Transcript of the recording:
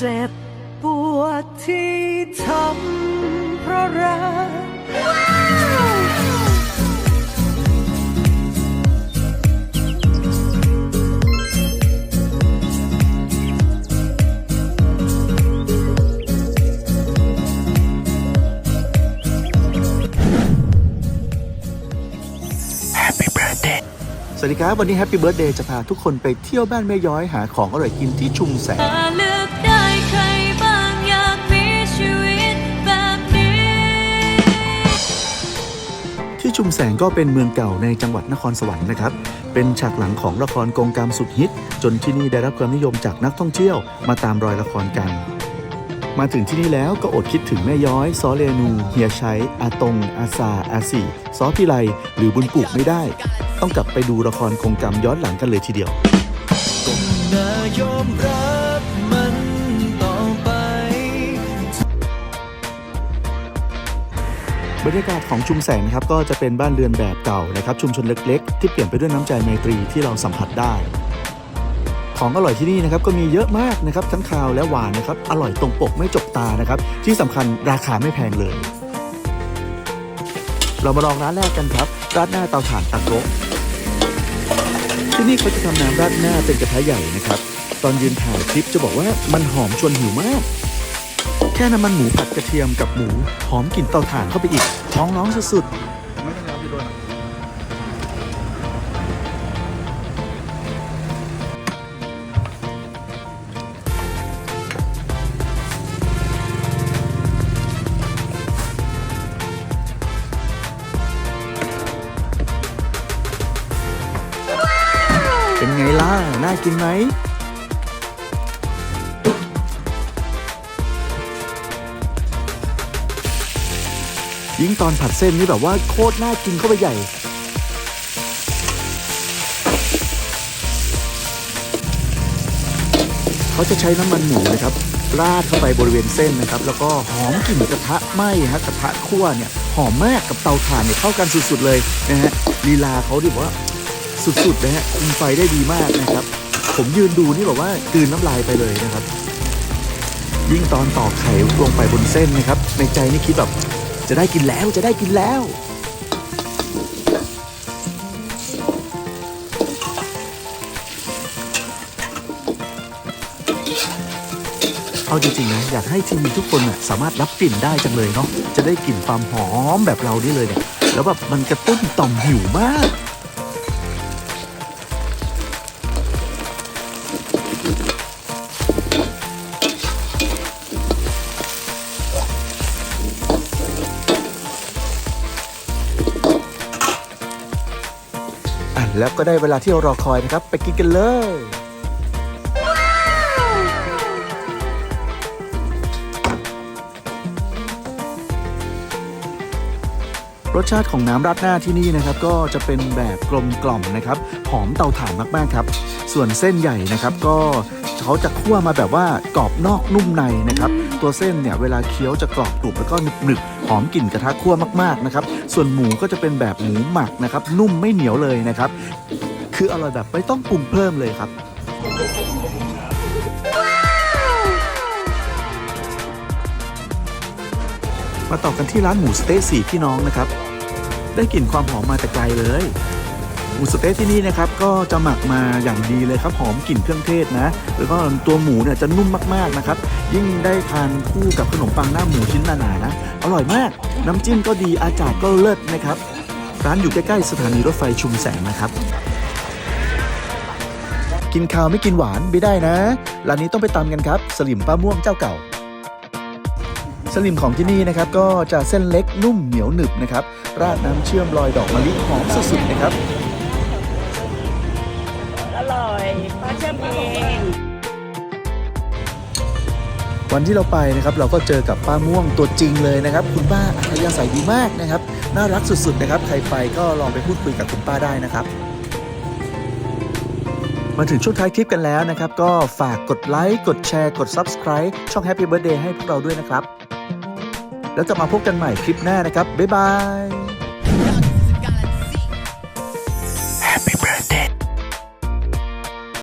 เจ็บปวดที่ทำเพราะรักสวัสดีครับ วันนี้แฮปปี้เบิร์ดเดย์จะพาทุกคนไปเที่ยวบ้านแม่ย้อยหาของอร่อยกินที่ชุมแสงถ้า ชุมแสงก็เป็นเมืองเก่าในจังหวัดนครสวรรค์นะครับ เป็นฉากหลังของละครกงกรรมสุดฮิต จนที่นี่ได้รับความนิยมจากนักท่องเที่ยวมาตามรอยละครกัน มาถึงที่นี่แล้วก็อดคิดถึงแม่ย้อยซอเรนูเฮียชัยอาตง อาซา อาสีซอพิไลหรือบุญปลูกไม่ได้ ต้องกลับไปดูละครกงกรรมย้อนหลังกันเลยทีเดียว บรรยากาศของชุมแสงนะครับก็จะเป็นบ้านเรือนแบบเก่านะครับชุมชนเล็กๆ ที่เปลี่ยนไปด้วยน้ำใจไมตรีที่เราสัมผัสได้ ของอร่อยที่นี่นะครับก็มีเยอะมากนะครับทั้งคาวและหวานนะครับอร่อยตรงปกไม่จกตานะครับที่สำคัญราคาไม่แพงเลย เรามาลองร้านแรกกันครับร้าดหน้าเตาถ่านตะโกะที่นี่เขาจะทำน้ำราดหน้าเป็นกระทะใหญ่นะครับ ตอนยืนถ่ายคลิปจะบอกว่ามันหอมชวนหิวมาก แค่น้ำมันหมูผัดกระเทียมกับหมู หอมกลิ่นเตาถ่านเข้าไปอีกท้องร้องสุดๆเป็นไงล่ะ น่ากินไหม ยิ่งตอนผัดเส้นนี่แบบว่าโคตรน่ากินเข้าไปใหญ่ เขาจะใช้น้ำมันหมูนะครับ ราดเข้าไปบริเวณเส้นนะครับ แล้วก็หอมกลิ่นกระทะไหม้ฮะกระทะคั่วเนี่ยหอมมากกับเตาถ่านเนี่ยเข้ากันสุดๆเลยนะฮะลีลาเขาดิบอกว่าสุดๆนะฮะคุมไฟได้ดีมากนะครับ ผมยืนดูนี่แบบว่ากืนน้ำลายไปเลยนะครับ ยิ่งตอนตอกไข่ลงไปบนเส้นนะครับ ในใจนี่คิดแบบ จะได้กินแล้วจะได้กินแล้ว เอาจริงๆนะอยากให้ทีมทุกคนน่ะสามารถรับกลิ่นได้จังเลยเนาะจะได้กลิ่นความหอมแบบเรานี่เลยเนี่ยแล้วแบบมันกระตุ้นต่อมหิวมาก แล้วก็ได้เวลาที่เรารอคอยนะครับ ไปกินกันเลย รสชาติของน้ำราดหน้าที่นี่นะครับ ก็จะเป็นแบบกลมกล่อมนะครับ หอมเตาถ่านมากๆครับ ส่วนเส้นใหญ่นะครับก็ เขาจะคั่วมาแบบว่ากรอบนอกนุ่มในนะครับ ตัวเส้นเนี่ยเวลาเคี้ยวจะกรอบกรุบแล้วก็หนึบๆหอมกลิ่นกระทะคั่วมากๆนะครับ ส่วนหมูก็จะเป็นแบบหมูหมักนะครับ นุ่มไม่เหนียวเลยนะครับ คืออร่อยแบบไม่ต้องปรุงเพิ่มเลยครับมาต่อกันที่ร้านหมูสะเต๊ะสี่พี่น้องนะครับ ได้กลิ่นความหอมมาแต่ไกลเลย หมูสเต๊ะที่นี่นะครับก็จะหมักมาอย่างดีเลยครับหอมกลิ่นเครื่องเทศนะแล้วก็ตัวหมูเนี่ยจะนุ่มมากๆนะครับยิ่งได้ทานคู่กับขนมปังหน้าหมูชิ้นหนาๆนะอร่อยมาก น้ำจิ้มก็ดีอาจารย์ก็เลิศนะครับร้านอยู่ใกล้ๆสถานีรถไฟชุมแสงนะครับ กินข้าวไม่กินหวานไม่ได้นะร้านนี้ต้องไปตามกันครับ สลิมป้าม่วงเจ้าเก่า สลิมของที่นี่นะครับก็จะเส้นเล็กนุ่มเหนียวหนึบนะครับราดน้ำเชื่อมลอยดอกมะลิหอมสุดๆนะครับ วันที่เราไปนะครับเราก็เจอกับป้าม่วงตัวจริงเลยนะครับ คุณป้าอัธยาศัยดีมากนะครับ น่ารักสุดๆนะครับ ใครไปก็ลองไปพูดคุยกับคุณป้าได้นะครับ มาถึงช่วงท้ายคลิปกันแล้วนะครับ ก็ฝากกดไลค์กดแชร์กด Subscribe ช่อง Happy Birthday ให้พวกเราด้วยนะครับ แล้วจะมาพบกันใหม่คลิปหน้านะครับบ๊ายบาย